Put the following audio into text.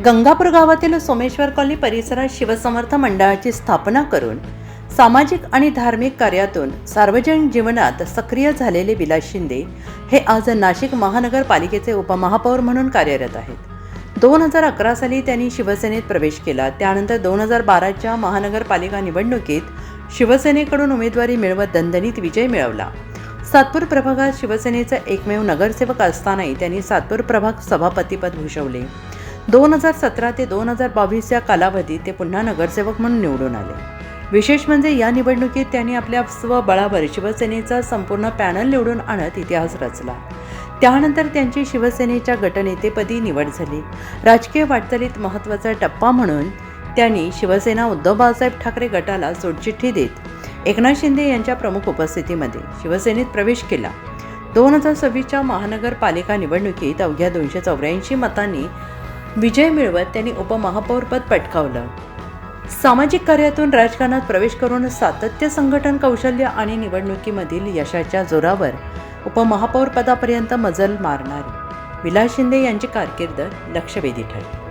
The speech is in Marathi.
गंगापूर गावातील सोमेश्वर कॉलनी परिसरात शिवसमर्थ मंडळाची स्थापना करून सामाजिक आणि धार्मिक कार्यातून सार्वजनिक जीवनात सक्रिय झालेले विलास शिंदे हे आज नाशिक महानगरपालिकेचे उपमहापौर म्हणून कार्यरत आहेत. दोन हजार अकरा साली त्यांनी शिवसेनेत प्रवेश केला. त्यानंतर दोन हजार बाराच्या महानगरपालिका निवडणुकीत शिवसेनेकडून उमेदवारी मिळवत दणदणीत विजय मिळवला. सातपूर प्रभागात शिवसेनेचा एकमेव नगरसेवक असतानाही त्यांनी सातपूर प्रभाग सभापतीपद भूषवले. दोन हजार सतरा ते दोन हजार बावीस या कालावधीत ते पुन्हा नगरसेवक म्हणून निवडून आले. विशेष म्हणजे या निवडणुकीत त्यांनी आपल्या स्वबळावर शिवसेनेचा संपूर्ण पॅनल निवडून आणत इतिहास रचला. त्यानंतर त्यांची शिवसेनेच्या गटनेतेपदी निवड झाली. राजकीय वाटचालीत महत्त्वाचा टप्पा म्हणून त्यांनी शिवसेना उद्धव बाळासाहेब ठाकरे गटाला सोडचिठ्ठी देत एकनाथ शिंदे यांच्या प्रमुख उपस्थितीमध्ये शिवसेनेत प्रवेश केला. दोन हजार सव्वीसच्या महानगरपालिका निवडणुकीत अवघ्या दोनशे चौऱ्याऐंशी मतांनी विजय मिळवत त्यांनी उपमहापौरपद पटकावलं. सामाजिक कार्यातून राजकारणात प्रवेश करून सातत्य संघटन कौशल्य आणि निवडणुकीमधील यशाच्या जोरावर उपमहापौरपदापर्यंत मजल मारणारी. विलास शिंदे यांची कारकीर्द लक्षवेधी ठरली.